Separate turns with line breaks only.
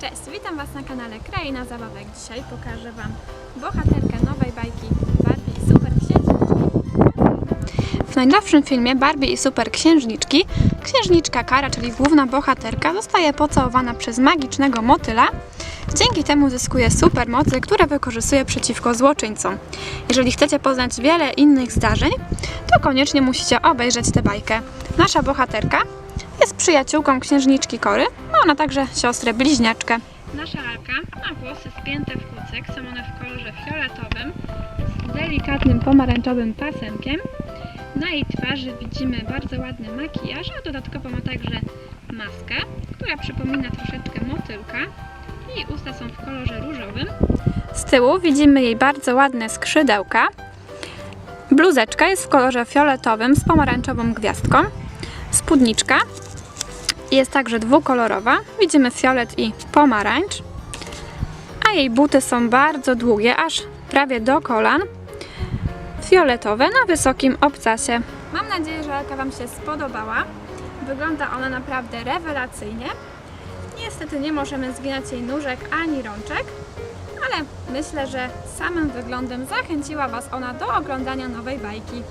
Cześć, witam Was na kanale Kraina Zabawek. Dzisiaj pokażę Wam bohaterkę nowej bajki Barbie i Super Księżniczki. W najnowszym filmie Barbie i Super Księżniczki księżniczka Kara, czyli główna bohaterka, zostaje pocałowana przez magicznego motyla. Dzięki temu zyskuje supermocy, które wykorzystuje przeciwko złoczyńcom. Jeżeli chcecie poznać wiele innych zdarzeń, to koniecznie musicie obejrzeć tę bajkę. Nasza bohaterka jest przyjaciółką księżniczki Kory, ona także siostrę bliźniaczkę. Nasza Alka ma włosy spięte w kucyk, są one w kolorze fioletowym z delikatnym pomarańczowym pasemkiem. Na jej twarzy widzimy bardzo ładny makijaż, a dodatkowo ma także maskę, która przypomina troszeczkę motylka. Jej usta są w kolorze różowym. Z tyłu widzimy jej bardzo ładne skrzydełka. Bluzeczka jest w kolorze fioletowym z pomarańczową gwiazdką. Spódniczka jest także dwukolorowa. Widzimy fiolet i pomarańcz. A jej buty są bardzo długie, aż prawie do kolan. Fioletowe na wysokim obcasie. Mam nadzieję, że lalka Wam się spodobała. Wygląda ona naprawdę rewelacyjnie. Niestety nie możemy zginać jej nóżek ani rączek, ale myślę, że samym wyglądem zachęciła Was ona do oglądania nowej bajki.